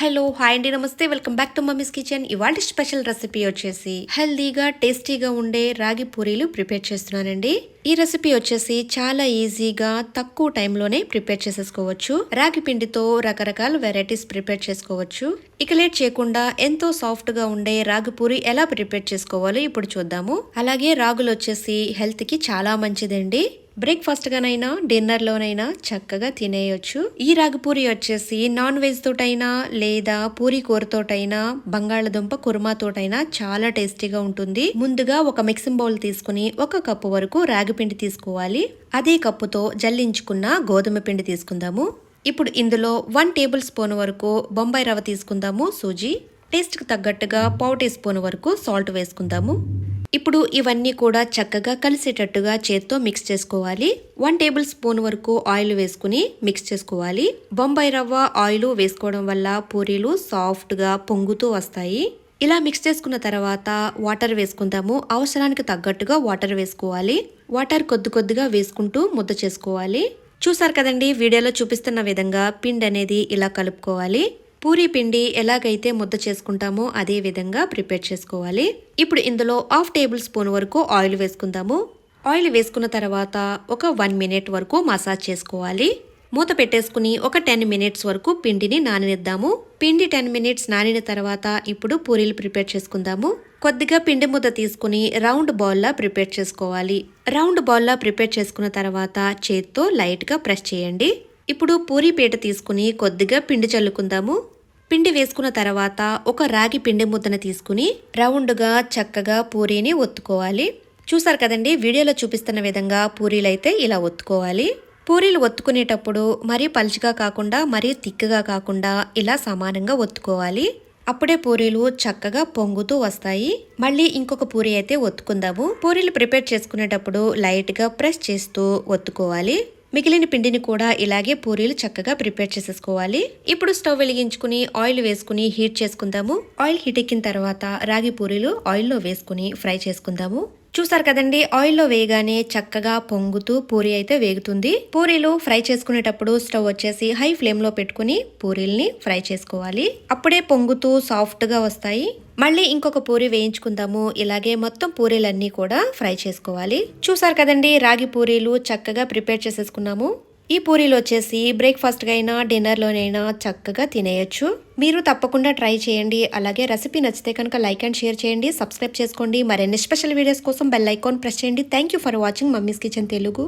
Hello hi అండి నమస్తే. Welcome back to mummy's kitchen. ఇవాళ స్పెషల్ రెసిపీ వచ్చేసి హెల్దీగా టేస్టీగా ఉండే రాగి పూరీలు ప్రిపేర్ చేస్తున్నానండి. ఈ రెసిపీ వచ్చేసి చాలా ఈజీగా తక్కువ టైంలోనే ప్రిపేర్ చేసేసుకోవచ్చు. రాగి పిండితో రకరకాల వెరైటీస్ ప్రిపేర్ చేసుకోవచ్చు. ఇక లేట్ చేయకుండా ఎంతో సాఫ్ట్గా ఉండే రాగి పూరి ఎలా ప్రిపేర్ చేసుకోవాలో ఇప్పుడు చూద్దాము. అలాగే రాగులు వచ్చేసి హెల్త్కి చాలా మంచిదండి. బ్రేక్ఫాస్ట్గానైనా డిన్నర్లోనైనా చక్కగా తినేయొచ్చు. ఈ రాగిపూరి వచ్చేసి నాన్ వెజ్ తోటైనా లేదా పూరి కూరతోటైనా బంగాళదుంప కుర్మాతోటైనా చాలా టేస్టీగా ఉంటుంది. ముందుగా ఒక మిక్సింగ్ బౌల్ తీసుకుని ఒక కప్పు వరకు రాగిపిండి తీసుకోవాలి. అదే కప్పుతో జల్లించుకున్న గోధుమ పిండి తీసుకుందాము. ఇప్పుడు ఇందులో వన్ టేబుల్ స్పూన్ వరకు బొంబాయి రవ్వ తీసుకుందాము సూజీ. టేస్ట్కి తగ్గట్టుగా పావు టీ స్పూన్ వరకు సాల్ట్ వేసుకుందాము. ఇప్పుడు ఇవన్నీ కూడా చక్కగా కలిసేటట్టుగా చేత్తో మిక్స్ చేసుకోవాలి. వన్ టేబుల్ స్పూన్ వరకు ఆయిల్ వేసుకుని మిక్స్ చేసుకోవాలి. బొంబాయి రవ్వ ఆయిల్ వేసుకోవడం వల్ల పూరీలు సాఫ్ట్గా పొంగుతూ వస్తాయి. ఇలా మిక్స్ చేసుకున్న తర్వాత వాటర్ వేసుకుందాము. అవసరానికి తగ్గట్టుగా వాటర్ వేసుకోవాలి. వాటర్ కొద్ది కొద్దిగా వేసుకుంటూ ముద్ద చేసుకోవాలి. చూసారు కదండి వీడియోలో చూపిస్తున్న విధంగా పిండి అనేది ఇలా కలుపుకోవాలి. పూరీ పిండి ఎలాగైతే ముద్ద చేసుకుంటామో అదే విధంగా ప్రిపేర్ చేసుకోవాలి. ఇప్పుడు ఇందులో హాఫ్ టేబుల్ స్పూన్ వరకు ఆయిల్ వేసుకుందాము. ఆయిల్ వేసుకున్న తర్వాత ఒక వన్ మినిట్ వరకు మసాజ్ చేసుకోవాలి. మూత పెట్టేసుకుని ఒక టెన్ మినిట్స్ వరకు పిండిని నాననిద్దాము. పిండి టెన్ మినిట్స్ నానిన తర్వాత ఇప్పుడు పూరీలు ప్రిపేర్ చేసుకుందాము. కొద్దిగా పిండి ముద్ద తీసుకుని రౌండ్ బాల్లా ప్రిపేర్ చేసుకోవాలి. రౌండ్ బాల్లా ప్రిపేర్ చేసుకున్న తర్వాత చేత్తో లైట్గా ప్రెస్ చేయండి. ఇప్పుడు పూరీ పీట తీసుకుని కొద్దిగా పిండి చల్లుకుందాము. పిండి వేసుకున్న తర్వాత ఒక రాగి పిండి ముద్దను తీసుకుని రౌండ్గా చక్కగా పూరీని ఒత్తుకోవాలి. చూసారు కదండి వీడియోలో చూపిస్తున్న విధంగా పూరీలు అయితే ఇలా ఒత్తుకోవాలి. పూరీలు ఒత్తుకునేటప్పుడు మరీ పలుచగా కాకుండా మరీ తిక్కగా కాకుండా ఇలా సమానంగా ఒత్తుకోవాలి. అప్పుడే పూరీలు చక్కగా పొంగుతూ వస్తాయి. మళ్ళీ ఇంకొక పూరి అయితే ఒత్తుకుందాము. పూరీలు ప్రిపేర్ చేసుకునేటప్పుడు లైట్గా ప్రెస్ చేస్తూ ఒత్తుకోవాలి. మిగిలిన పిండిని కూడా ఇలాగే పూరీలు చక్కగా ప్రిపేర్ చేసేసుకోవాలి. ఇప్పుడు స్టవ్ వెలిగించుకుని ఆయిల్ వేసుకుని హీట్ చేసుకుందాము. ఆయిల్ హీట్ ఎక్కిన తర్వాత రాగి పూరీలు ఆయిల్లో వేసుకుని ఫ్రై చేసుకుందాము. చూసారు కదండి ఆయిల్లో వేయగానే చక్కగా పొంగుతూ పూరి అయితే వేగుతుంది. పూరీలు ఫ్రై చేసుకునేటప్పుడు స్టవ్ వచ్చేసి హై ఫ్లేమ్లో పెట్టుకుని పూరీల్ని ఫ్రై చేసుకోవాలి. అప్పుడే పొంగుతూ సాఫ్ట్గా వస్తాయి. మళ్ళీ ఇంకొక పూరి వేయించుకుందాము. ఇలాగే మొత్తం పూరీలన్నీ కూడా ఫ్రై చేసుకోవాలి. చూసారు కదండి రాగి పూరీలు చక్కగా ప్రిపేర్ చేసేసుకున్నాము. ఈ పూరీలు వచ్చేసి బ్రేక్ఫాస్ట్గా అయినా డిన్నర్లోనైనా చక్కగా తినేయచ్చు. మీరు తప్పకుండా ట్రై చేయండి. అలాగే రెసిపీ నచ్చితే కనుక లైక్ అండ్ షేర్ చేయండి. సబ్స్క్రైబ్ చేసుకోండి. మరిన్ని స్పెషల్ వీడియోస్ కోసం బెల్ ఐకాన్ ప్రెస్ చేయండి. Thank you for watching mummy's kitchen Telugu.